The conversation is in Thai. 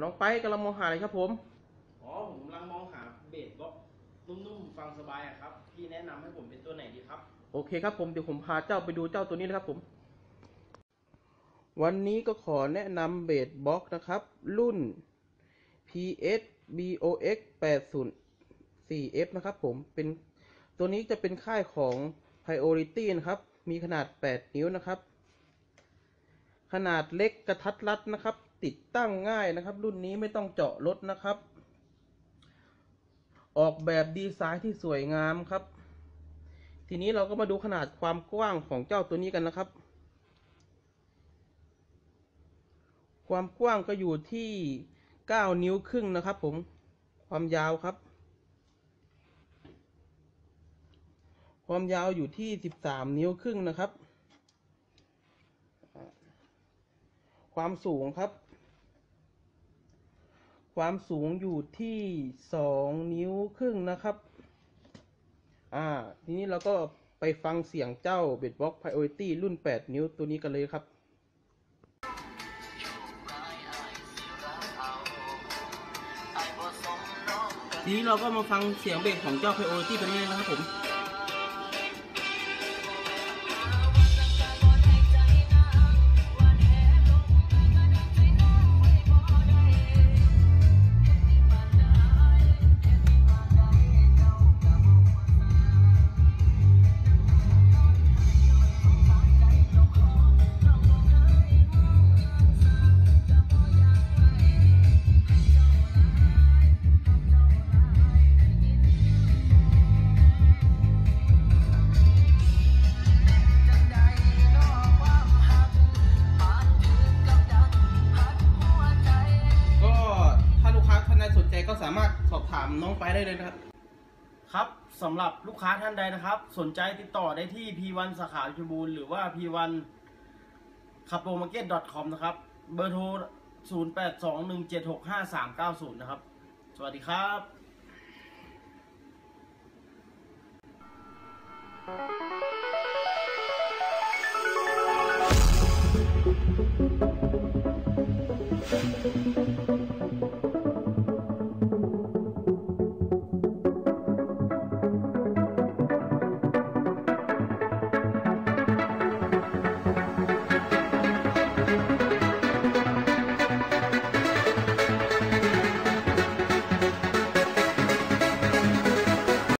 น้องไปกำลังมองหาอะไรครับผม อ๋อผมกำลังมองหาเบสบล็อกนุ่มๆฟังสบายอะครับ พี่แนะนำให้ผมเป็นตัวไหนดีครับ โอเคครับผมเดี๋ยวผมพาเจ้าไปดูเจ้าตัวนี้นะครับผม วันนี้ก็ขอแนะนำเบสบ็อกนะครับ รุ่น PS BOX 80 4F นะครับผมเป็นตัวนี้จะเป็นค่ายของ Priority นะครับ มีขนาด 8 นิ้วนะครับ ขนาดเล็กกระทัดรัดนะครับ ติดตั้งง่ายนะครับ รุ่นนี้ไม่ต้องเจาะรถนะครับ ออกแบบดีไซน์ที่สวยงามครับ ทีนี้เราก็มาดูขนาดความกว้างของเจ้าตัวนี้กันนะครับ ความกว้างก็อยู่ที่ 9 นิ้วครึ่งนะครับ ผมความยาวครับ ความยาวอยู่ที่ 13 นิ้วครึ่งนะครับความสูงครับ ความสูงอยู่ที่2นิ้วครึ่งนะครับ อ่า ทีนี้เราก็ไปฟังเสียงเจ้า b e d b o x Priority รุ่น 8 นิ้วตัวนี้กันเลยครับทีนี้เราก็มาฟังเสียงเบสของเจ้า Priority ตัวนี้นะครับผม ใจก็สามารถสอบถามน้องไปได้เลยนะครับ ครับสำหรับลูกค้าท่านใดนะครับ สนใจติดต่อได้ที่ P1 สาขาพิบูร์หรือว่า P1 c a p o m a r k e t com นะครับ เบอร์โทร 0821765390 นะครับ สวัสดีครับ